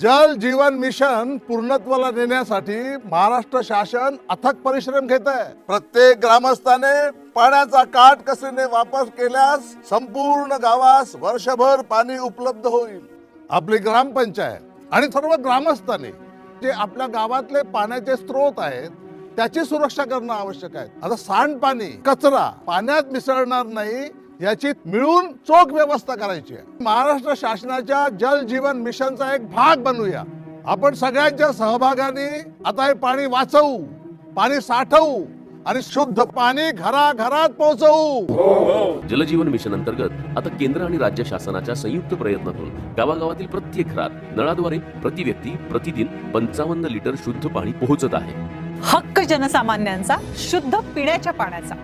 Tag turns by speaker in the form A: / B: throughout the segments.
A: जल जीवन मिशन पूर्णत्वाला नेण्यासाठी महाराष्ट्र शासन अथक परिश्रम घेत आहे. प्रत्येक ग्रामस्थाने पाण्याचा काट कसेने वापर केल्यास संपूर्ण गावास वर्षभर पाणी उपलब्ध होईल. आपली ग्रामपंचायत आणि सर्व ग्रामस्थांनी जे आपल्या गावातले पाण्याचे स्रोत आहेत त्याची सुरक्षा करणं आवश्यक आहे. आता सांडपाणी कचरा पाण्यात मिसळणार नाही याची मिळून चोख व्यवस्था करायची आहे. महाराष्ट्र शासनाच्या जल जीवन मिशनचा एक भाग बनूया आपण सगळ्यांच्या सहभागाने आता हे पाणी वाचवू पाणी साठवू आणि शुद्ध पाणी घराघरात पोहोचवू.
B: जलजीवन मिशन अंतर्गत आता केंद्र आणि राज्य शासनाच्या संयुक्त प्रयत्नातून गावागावातील प्रत्येक घरात नळाद्वारे प्रति व्यक्ती प्रतिदिन पंचावन्न लिटर शुद्ध पाणी पोहोचत आहे.
C: हक्क जनसामान्यांचा शुद्ध पिण्याच्या पाण्याचा.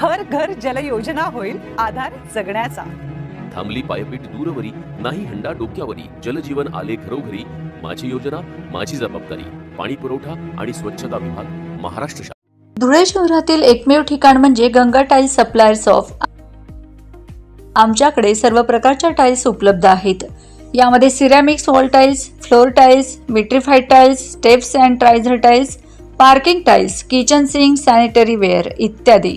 C: हर घर जल योजना होईल आधार जगण्याचा.
B: थांबली पायपीट दूरवरी नाही हंडा डोक्यावरी. जलजीवन आले घरोघरी. माझी योजना माझी जबाबदारी. पाणी पुरवठा आणि स्वच्छता विभाग महाराष्ट्र
D: धुळे शहरातील एकमेव ठिकाण म्हणजे गंगा टाईल्स सप्लायर्स ऑफ आमच्याकडे सर्व प्रकारच्या टाईल्स उपलब्ध आहेत. यामध्ये ceramics wall tiles floor tiles vitrified tiles steps and riser tiles parking tiles kitchen sink sanitary ware इत्यादी.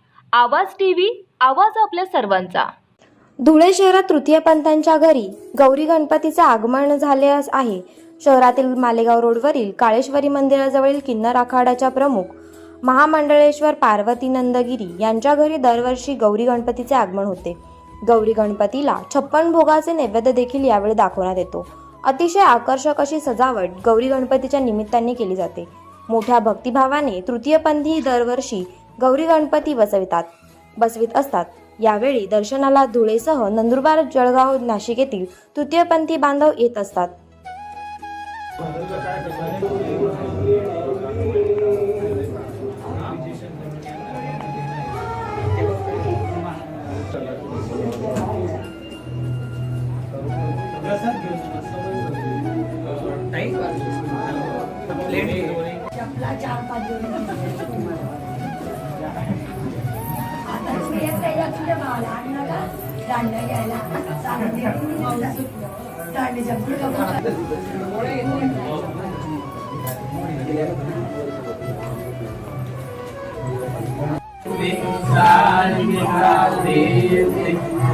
E: Awaaz T V आवाज आपल्या सर्वांचा.
F: धुळे शहरात तृतीयपंथांच्या घरी गौरी गणपतीचे आगमन झाले आहे. शहरातील मालेगाव रोडवरील काळेश्वरी मंदिराजवळील किन्नर आखाड्याच्या प्रमुख महामंडळेश्वर पार्वती नंदगिरी यांच्या घरी दरवर्षी गौरी गणपतीचे आगमन होते. गौरी गणपतीला छप्पन भोगाचे नैवेद्य देखील यावेळी दाखवण्यात येतो. अतिशय आकर्षक अशी सजावट गौरी गणपतीच्या निमित्ताने केली जाते. मोठ्या भक्तिभावाने तृतीयपंथी दरवर्षी गौरी गणपती बसवितात. बसवित असतात. यावेळी दर्शनाला धुळेसह नंदुरबार जळगाव नाशिक येथील तृतीयपंथी बांधव येत असतात.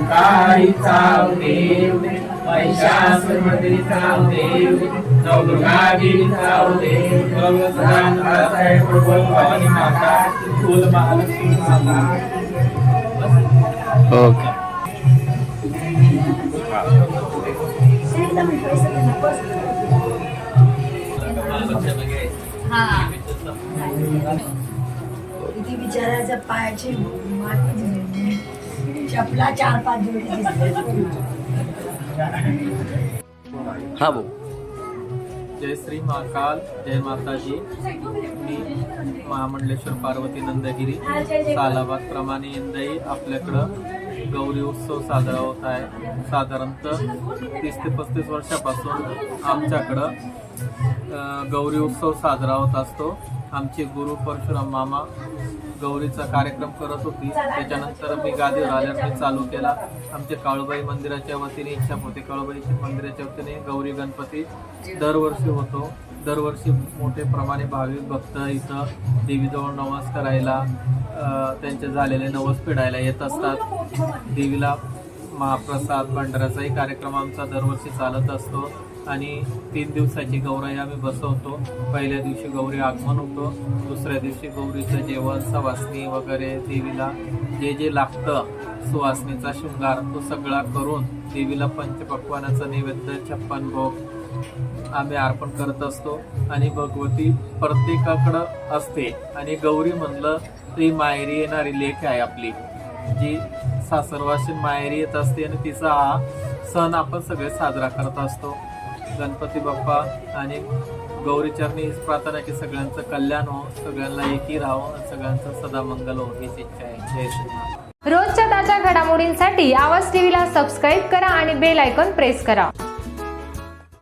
G: काही चाव देव महिषासुरमर्दिनी चाव देव नवदुर्गादेवी चाव देव गंगसदान बाळासाहेब प्रबल भवानी माता कुल महालक्ष्मी माता. ओके
H: किती बिचाराच्या पायाची माती चपला चार पाच जोडी दिसले
B: हा भाऊ.
G: जय श्री महाकाल जय माताजी. मी महामंडलेश्वर पार्वती नंदगिरी. सालाबाद प्रमाणे यंदाही आपल्याकडं गौरी उत्सव साजरा होत आहे. साधारणतः तीस ते पस्तीस वर्षापासून आमच्याकडं गौरी उत्सव साजरा होत असतो. आमचे गुरु परशुराम मामा गौरीचा कार्यक्रम करत होती. त्याच्यानंतर मी गादीवर आल्यावर मी चालू केला. आमच्या काळूबाई मंदिराच्या वतीने इच्छा होते काळूबाईच्या मंदिराच्या वतीने गौरी गणपती दरवर्षी होतो. दरवर्षी मोठे प्रमाणे भाविक भक्त इथं देवीजवळ नवस करायला त्यांचे झालेले नवस फेडायला येत असतात. देवीला महाप्रसाद भंडाराचाही कार्यक्रम आमचा दरवर्षी चालत असतो. आणि तीन दिवसाची गौराई आम्ही बसवतो. पहिल्या दिवशी गौरी आगमन होतो. दुसऱ्या दिवशी गौरीचं जेवण सवासणी वगैरे देवीला जे जे लागतं सुवासनीचा शृंगार तो सगळा करून देवीला पंचपक्वानाचं नैवेद्य छप्पन भोग आम्ही अर्पण करत असतो. आणि भगवती प्रत्येकाकडं असते. आणि गौरी म्हणलं ती माहेरी येणारी लेख आहे आपली. जी सासरवाशी माहेरी येत असते आणि तिचा हा सण आपण सगळे साजरा करत असतो. गणपती बाप्पा आणि गौरीचरणी हीच प्रार्थना की सगळ्यांचं कल्याण हो सगळ्यांना एकी राहो सगळ्यांचं सदा मंगल हो हीच इच्छा आहे. जय श्रीमान
I: रोजच्या ताज्या घडामोडींसाठी आवाज टीव्हीला सबस्क्राईब करा आणि बेल आयकॉन प्रेस करा.